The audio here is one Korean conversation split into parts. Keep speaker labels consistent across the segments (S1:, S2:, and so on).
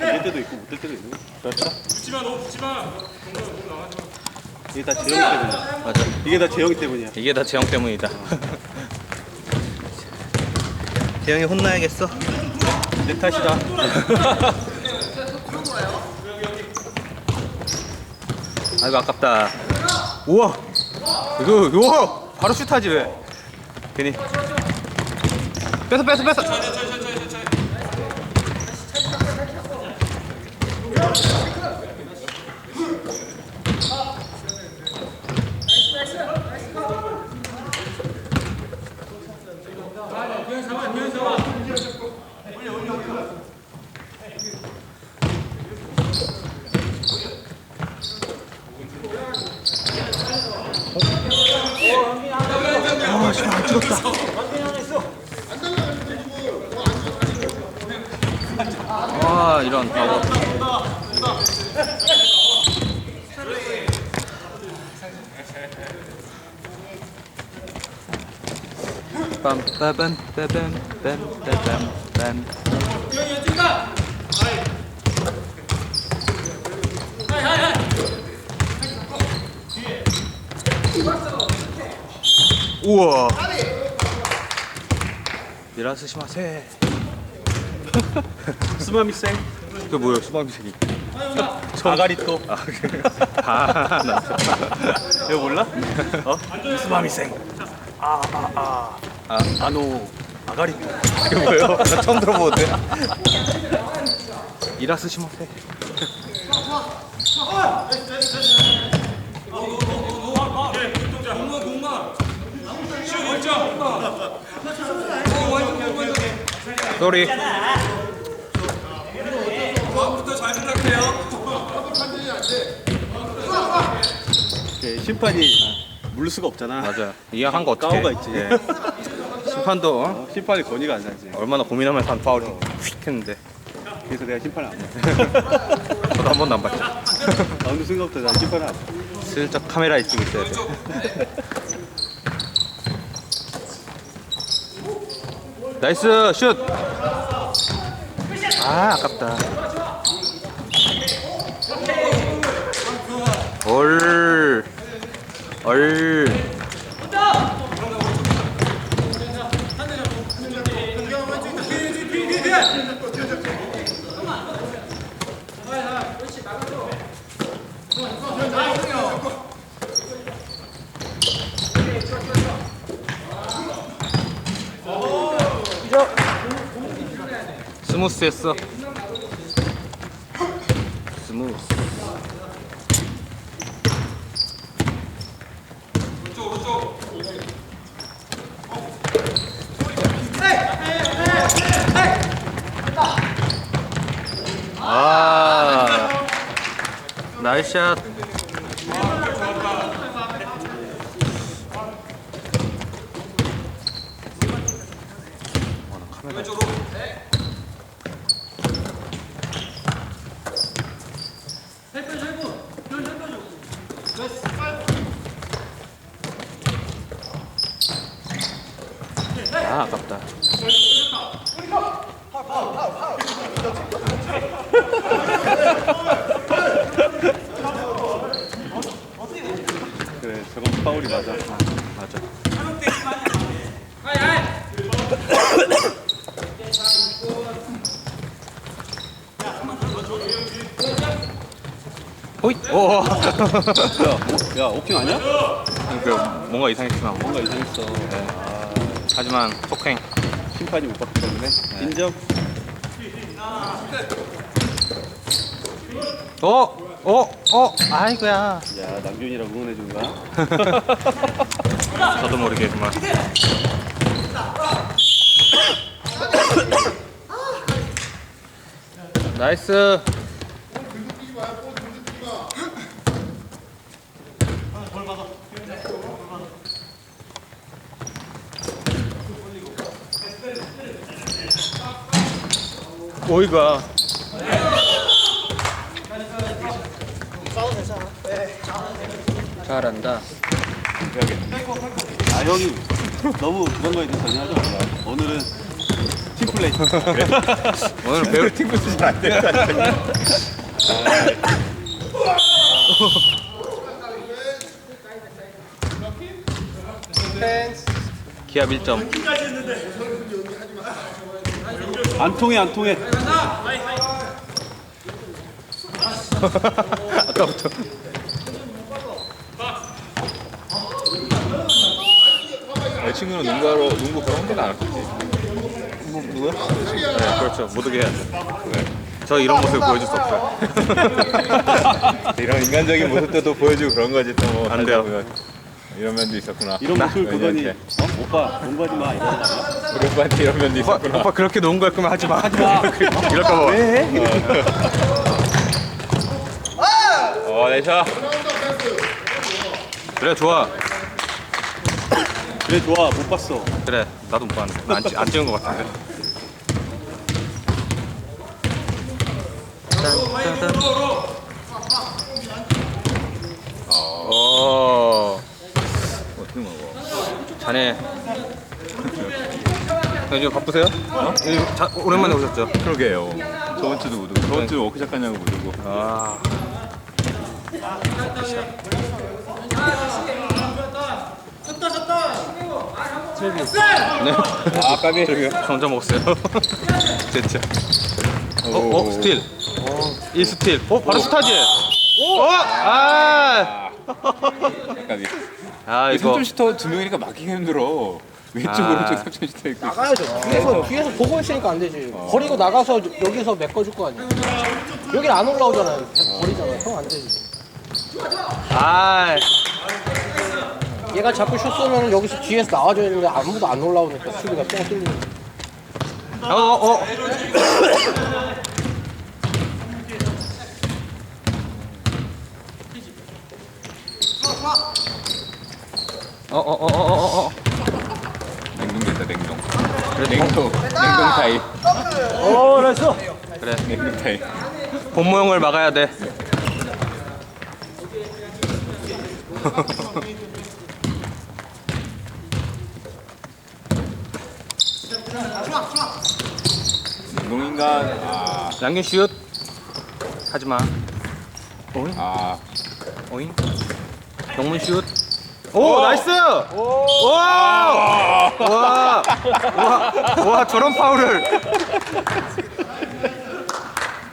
S1: 될 때도 있고 못될 때도 있는 거야.
S2: 그렇죠.
S3: 붙지마 너 붙지마
S1: 이게 다 재영이 때문이야.
S2: 맞아.
S1: 이게 다 재영이 때문이야.
S2: 이게 다 재영 때문이다. 재영이 혼나야겠어.
S1: 내 탓이다.
S2: 아이고 아깝다. 우와. 이거 우와. 바로 슛하지 왜? 괜히. 뺏어 뺏어 뺏어. 아. 아, 이런 바보. 빰빠밤 빠밤 빰빠밤 빰. 우와. 미라스 시마세.
S1: 스마미생.
S2: 그 뭐야 수박미색이.
S1: 아가리또.
S2: 아, 그래. 아, 나.
S1: 이거 몰라? 어?
S2: 수박미생.
S1: 아, 아 노 아가리또.
S2: 그게 뭐예요? 나 처음 들어보는데.
S3: 멀쩡
S2: 쏘리.
S1: 그 심판이 물을 수가 없잖아.
S2: 맞아. 이해한 거 어떻게?
S1: 까오가 있지.
S2: 심판도 어?
S1: 어, 심판이 권위가 안 나지.
S2: 얼마나 고민하면서 한 파울이 휙 했는데
S1: 그래서 내가 심판을 안 봐.
S2: 저도 한 번도 안 봤죠.
S1: 어느 순간부터 난 심판을 안 봐.
S2: 슬쩍 카메라에 찍고 있어야 돼. 나이스 슛. 아 아깝다. 얼. 얼. 스무스했어. 스무스. 아, 나이스 샷. 와, 나 카메라. 아, 아깝다.
S1: 그래, 저건 파울이 맞아.
S2: 맞아. 호잇! 오!
S1: 야, 야, 오킹 아니야?
S2: 그 뭔가 이상했지만 뭐.
S1: 뭔가 이상했어.
S2: 하지만 속행.
S1: 심판이 못 봤기 때문에 인정.
S2: 어! 어! 어! 아이고야.
S1: 야, 남균이랑 응원해 주는 거야?
S2: 저도 모르게 정말. 나이스. 오이가. 잘한다.
S1: 아, 형이 너무 그런 거에 대해서 전혀 하지 마. 오늘은 팀플 플레이.
S2: 오늘
S4: 될것 같아.
S2: 기압 1점.
S1: 안 통해 안 통해.
S2: 아까부터.
S4: 내 친구는 농구하러 농구 그런 데는 안 왔겠지.
S2: 뭐, 누구야? 네, 그렇죠. 못 오게 해야죠. 저 이런 모습 보여줄 수 없어요.
S4: 이런 인간적인 모습도 보여주고 그런 거지 또 뭐.
S2: 안 돼요.
S4: 이런 면도 있었구나.
S1: 이런 모습을 보더니
S4: 이렇게.
S1: 어? 오빠 농구하지 마 이러는 거 아니야?
S4: 우리 오빠한테 이런 면도
S2: 오빠,
S4: 있었구나.
S2: 오빠 그렇게 농구 할 거면 하지 마. 하지 마. 이럴까 봐.
S4: 어, 내셔.
S2: 그래 좋아.
S1: 그래 좋아 못 봤어.
S2: 그래 나도 못 봤는데. 찍- 안 찍은 것 같은데.
S4: 어.
S2: 자네. 요즘 바쁘세요? 어? 요즘 자, 오랜만에 오셨죠?
S4: 그러게요. 저번 주도 못 오고, 저번 주 워크샵 가냐고 못 오고.
S2: 아. 네.
S4: 아, 까비.
S2: 저 혼자 먹었어요. 됐죠. 어, 어, 스틸. 1 스틸. 어, 바로 스타지. 어, 아,
S4: 까비.
S2: 아 이거.
S4: 3점 슈터 두 명이니까 막기가 힘들어. 왼쪽
S2: 아.
S4: 오른쪽 3점 슈터 있고.
S5: 나가야죠. 뒤에서 뒤에서 보고 있으니까 안 되지. 버리고 나가서 여기서 메꿔줄 거 아니야. 여긴 안 올라오잖아요. 버리잖아. 형 안 되지.
S2: 아,
S5: 얘가 자꾸 슛 쏘면 여기서 뒤에서 나와줘야 되는데 아무도 안 올라오니까 수비가 뻥 뚫리는.
S2: 어, 어, 어. 어, 어, 어, 어, 어, 어.
S4: 냉동 됐다, 냉동.
S2: 그래,
S4: 냉동. 냉동 타입.
S5: 어, 그랬어.
S2: 그래.
S4: 냉동 타입.
S2: 본모형을 막아야 돼.
S4: 냉동 인간. 아,
S2: 양균 슛. 하지 마. 오잉?
S4: 아.
S2: 오잉? 경문 슛. 오, 나이스! 와! 와! 와! 와, 저런 파울을.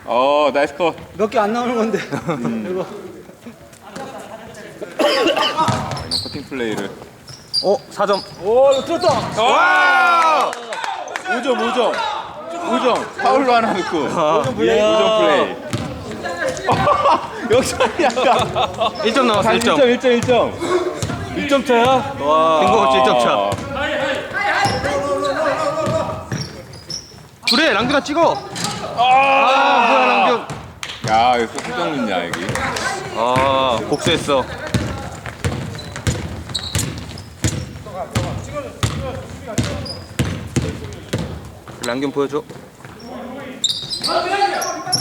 S4: 어, 나이스 컷.
S5: 몇 개 안 나오는 건데.
S4: 이런 커팅 플레이를.
S2: 어, 4점.
S5: 오, 이거 들었다.
S2: 와!
S4: 5점, 5점. 5점. 파울로 하나 넣고. 5점 플레이. 5점 플레이. 역전이 약간.
S2: 1점 나왔어, 1점.
S4: 1점, 1점, 1점. 1점 차야? 와.
S2: 뜬금없이 1점 차. 그래, 랑규가 찍어. 아, 뭐야, 랑규.
S4: 야, 이거 수정 넣냐, 여기.
S2: 아, 복수했어. 랑균 보여줘.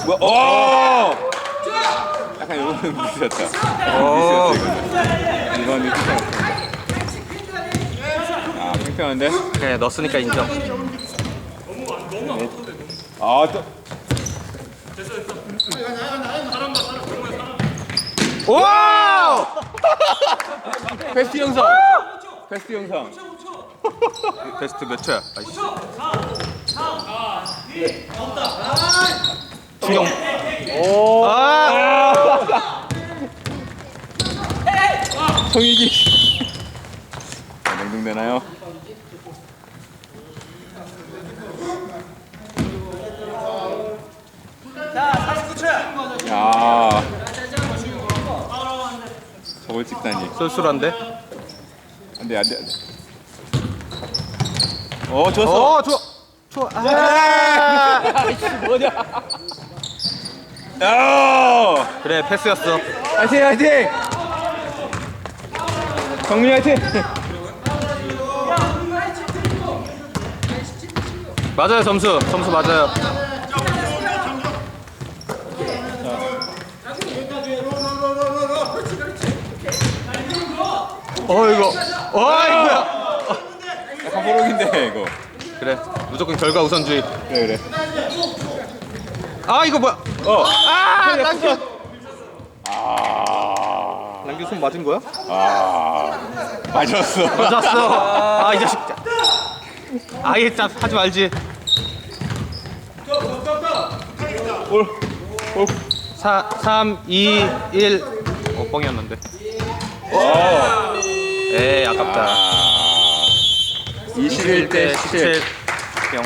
S4: 뭐야? 어! 약간 이거는 미스였다.
S2: 어.
S4: 미스였어, 이거는. 이거는 미스였어. 아, 팽팽한데?
S2: 그래, 넣었으니까 인정.
S4: 아, 또.
S2: 와!
S4: 베스트 영상! 베스트 영상.
S2: 베스트 몇 초야? 아이씨. 신경. 아!
S4: 성익이. 냉동되나요? 야. 저걸 찍다니.
S2: 쏠쏠한데?
S4: 안 돼, 안 돼, 안 돼. 어, 좋았어.
S2: 어, 좋아. 좋아. 아!
S4: 야!
S2: 그래, 패스였어.
S4: 화이팅, 화이팅! 정민 화이팅!
S2: 맞아요, 점수. 점수 맞아요. 어, 이거. 어, 이거야.
S4: 약간 호록인데, 이거.
S2: 그래 무조건 결과 우선주의
S4: 그래 그래.
S2: 아 이거 뭐야
S4: 어.
S2: 아 랑규
S4: 아.
S2: 랑규 손 맞은 거야?
S4: 아. 맞았어.
S2: 맞았어 아 이 자식 아예 짜 하지 말지
S4: 올. 올.
S2: 4 3 2 1 어, 뻥이었는데
S4: 어.
S2: 에이 아깝다
S4: 아. 21대 17.
S2: 뿅